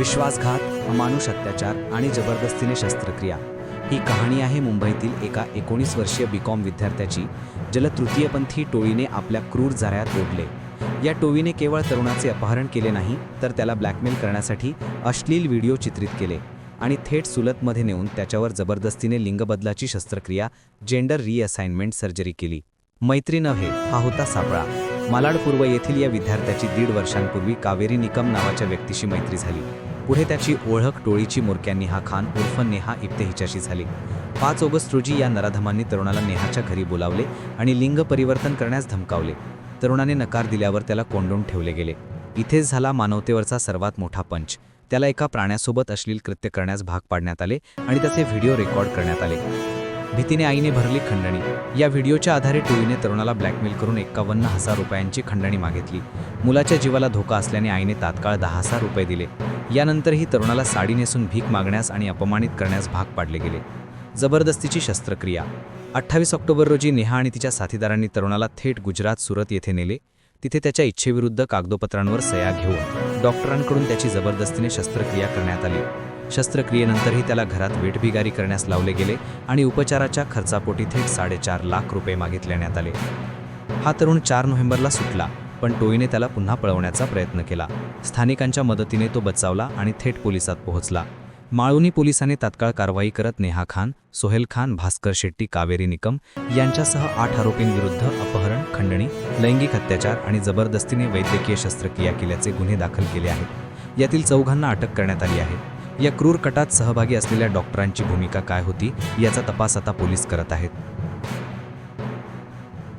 विश्वासघात अमानुष अत्याचार आणि जबरदस्तीने शस्त्रक्रिया. ही कहाणी आहे मुंबईतील एका एकोणीस वर्षीय बीकॉम विद्यार्थ्याची ज्याला तृतीयपंथी टोळीने आपल्या क्रूर जाऱ्यात ओढले. या टोळीने केवळ तरुणाचे अपहरण केले नाही तर त्याला ब्लॅकमेल करण्यासाठी अश्लील व्हिडिओ चित्रित केले आणि थेट सुलतमध्ये नेऊन त्याच्यावर जबरदस्तीने लिंगबदलाची शस्त्रक्रिया जेंडर रिअसाइनमेंट सर्जरी केली. मैत्री नव्हे हा होता सापळा. मालाड पूर्व येथील या विद्यार्थ्याची दीड वर्षांपूर्वी कावेरी निकम नावाच्या व्यक्तीशी मैत्री झाली. पुढे त्याची ओळख टोळीची मुरक्या नेहा खान उर्फ नेहा इप्ते हिच्याशी झाली. पाच ऑगस्ट रोजी या नराधमांनी तरुणाला नेहाच्या घरी बोलावले आणि लिंग परिवर्तन करण्यास धमकावले. तरुणाने नकार दिल्यावर त्याला कोंडून ठेवले गेले. इथेच झाला मानवतेवरचा सर्वात मोठा पंच. त्याला एका प्राण्यासोबत अश्लील कृत्य करण्यास भाग पाडण्यात आले आणि त्याचे व्हिडिओ रेकॉर्ड करण्यात आले. भीतीने आईने भरली खंडणी. या व्हिडिओच्या आधारे टोळीने तरुणाला ब्लॅकमेल करून एक्कावन्न हजार रुपयांची खंडणी मागितली. मुलाच्या जीवाला धोका असल्याने आईने तात्काळ दहा हजार रुपये दिले. यानंतरही तरुणाला साडी नेसून भीक मागण्यास आणि अपमानित करण्यास भाग पाडले गेले. जबरदस्तीची शस्त्रक्रिया. अठ्ठावीस ऑक्टोबर रोजी नेहा आणि तिच्या साथीदारांनी तरुणाला थेट गुजरात सुरत येथे नेले. तिथे त्याच्या इच्छेविरुद्ध कागदोपत्रांवर सह्या घेऊन. डॉक्टरांकडून त्याची जबरदस्तीने शस्त्रक्रिया करण्यात आली. शस्त्रक्रियेनंतरही त्याला घरात वेठबिगारी करण्यास लावले गेले आणि उपचाराच्या खर्चापोटी थेट साडेचार लाख रुपये मागितल्याण्यात आले. हा तरुण चार नोव्हेंबरला सुटला पण टोईने त्याला पुन्हा पळवण्याचा प्रयत्न केला. स्थानिकांच्या मदतीने तो बचावला आणि थेट पोलिसात पोहोचला. माळुनी पोलिसांनी तात्काळ कारवाई करत नेहा खान सोहेल खान भास्कर शेट्टी कावेरी निकम यांच्यासह आठ आरोपींविरुद्ध अपहरण खंडणी लैंगिक अत्याचार आणि जबरदस्तीने वैद्यकीय शस्त्रक्रिया केल्याचे गुन्हे दाखल केले आहेत. यातील चौघांना अटक करण्यात आली आहे. या क्रूर कटात सहभागी असलेल्या डॉक्टरांची भूमिका काय होती याचा तपास आता पोलीस करत आहेत.